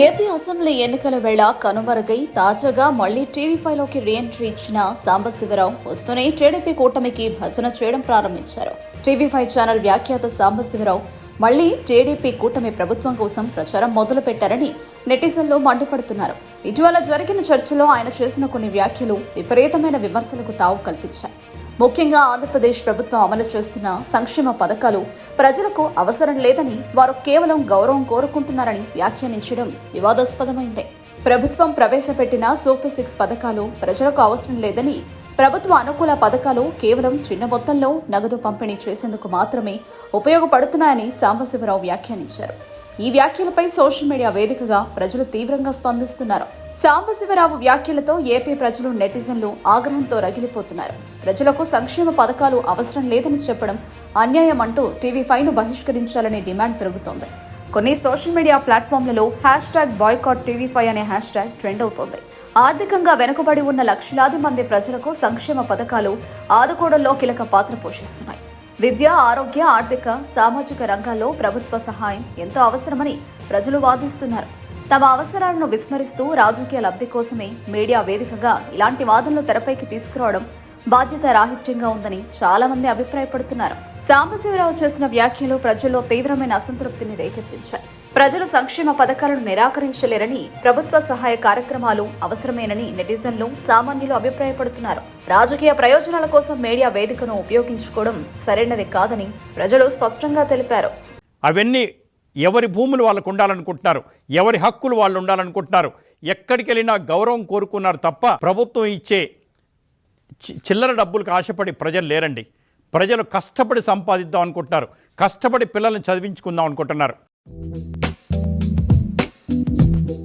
AP assembly ఎన్నికల వేళ కనుమరుగై తాజాగా మళ్ళీ టీవీ ఫైవ్లోకి రీఎంట్రీ ఇచ్చిన సాంబశివరావు వస్తూనే టీడీపీ కూటమికి భజన చేయడం ప్రారంభించారు. టీవీ ఫైవ్ ఛానల్ వ్యాఖ్యాత సాంబశివరావు మళ్ళీ టీడీపీ కూటమి ప్రభుత్వం కోసం ప్రచారం మొదలుపెట్టారని నెటిజన్లు మండిపడుతున్నారు. ఇటీవల జరిగిన చర్చలో ఆయన చేసిన కొన్ని వ్యాఖ్యలు విపరీతమైన విమర్శలకు తావు కల్పించాయి. ముఖ్యంగా ఆంధ్రప్రదేశ్ ప్రభుత్వం అమలు చేస్తున్న సంక్షేమ పథకాలు ప్రజలకు అవసరం లేదని వారు కేవలం గౌరవం కోరుకుంటున్నారని వ్యాఖ్యానించడం వివాదాస్పదమైంది. ప్రభుత్వం ప్రవేశపెట్టిన సూపర్ సిక్స్ పథకాలు ప్రజలకు అవసరం లేదని ప్రభుత్వ అనుకూల పథకాలు కేవలం చిన్న మొత్తంలో నగదు పంపిణీ చేసేందుకు మాత్రమే ఉపయోగపడుతున్నాయని సాంబశివరావు వ్యాఖ్యానించారు. ఈ వ్యాఖ్యలపై సోషల్ మీడియా వేదికగా ప్రజలు తీవ్రంగా స్పందిస్తున్నారు. సాంబశివరావు వ్యాఖ్యలతో ఏపీ ప్రజలు నెటిజన్లు ఆగ్రహంతో రగిలిపోతున్నారు. ప్రజలకు సంక్షేమ పథకాలు అవసరం లేదని చెప్పడం అన్యాయం అంటూ టీవీ ఫైను బహిష్కరించాలని డిమాండ్ పెరుగుతోంది. కొన్ని సోషల్ మీడియా ప్లాట్ఫామ్లలో hash tag boycott TV five అనే హ్యాష్ ట్యాగ్ ట్రెండ్ అవుతోంది. ఆర్థికంగా వెనుకబడి ఉన్న లక్షలాది మంది ప్రజలకు సంక్షేమ పథకాలు ఆదుకోవడంలో కీలక పాత్ర పోషిస్తున్నాయి. విద్య ఆరోగ్య ఆర్థిక సామాజిక రంగాల్లో ప్రభుత్వ సహాయం ఎంతో అవసరమని ప్రజలు వాదిస్తున్నారు. తమ అవసరాలను విస్మరిస్తూ రాజకీయ లబ్ధి కోసమే మీడియా వేదికగా ఇలాంటి వాదనలు తెరపైకి తీసుకురావడం బాధ్యత రాహిత్యంగా ఉందని చాలా మంది అభిప్రాయపడుతున్నారు. సాంబశివరావు చేసిన వ్యాఖ్యలు ప్రజల్లో తీవ్రమైన అసంతృప్తిని రేకెత్తించాయి. ప్రజలు సంక్షేమ పథకాలను నిరాకరించలేరని ప్రభుత్వ సహాయ కార్యక్రమాలు అవసరమేనని నెటిజన్లు సామాన్యులు అభిప్రాయపడుతున్నారు. రాజకీయ ప్రయోజనాల కోసం మీడియా వేదికను ఉపయోగించుకోవడం సరైనది కాదని ప్రజలు స్పష్టంగా తెలిపారు. అవన్నీ ఎవరి భూములు వాళ్ళకు ఉండాలనుకుంటున్నారు? ఎవరి హక్కులు వాళ్ళు ఉండాలనుకుంటున్నారు? ఎక్కడికి వెళ్ళినా గౌరవం కోరుకున్నారు తప్ప ప్రభుత్వం ఇచ్చే చి- చిల్లర డబ్బులకు ఆశపడి ప్రజలు లేరండి. ప్రజలు కష్టపడి సంపాదిద్దాం అనుకుంటున్నారు. కష్టపడి పిల్లల్ని చదివించుకుందాం అనుకుంటున్నారు.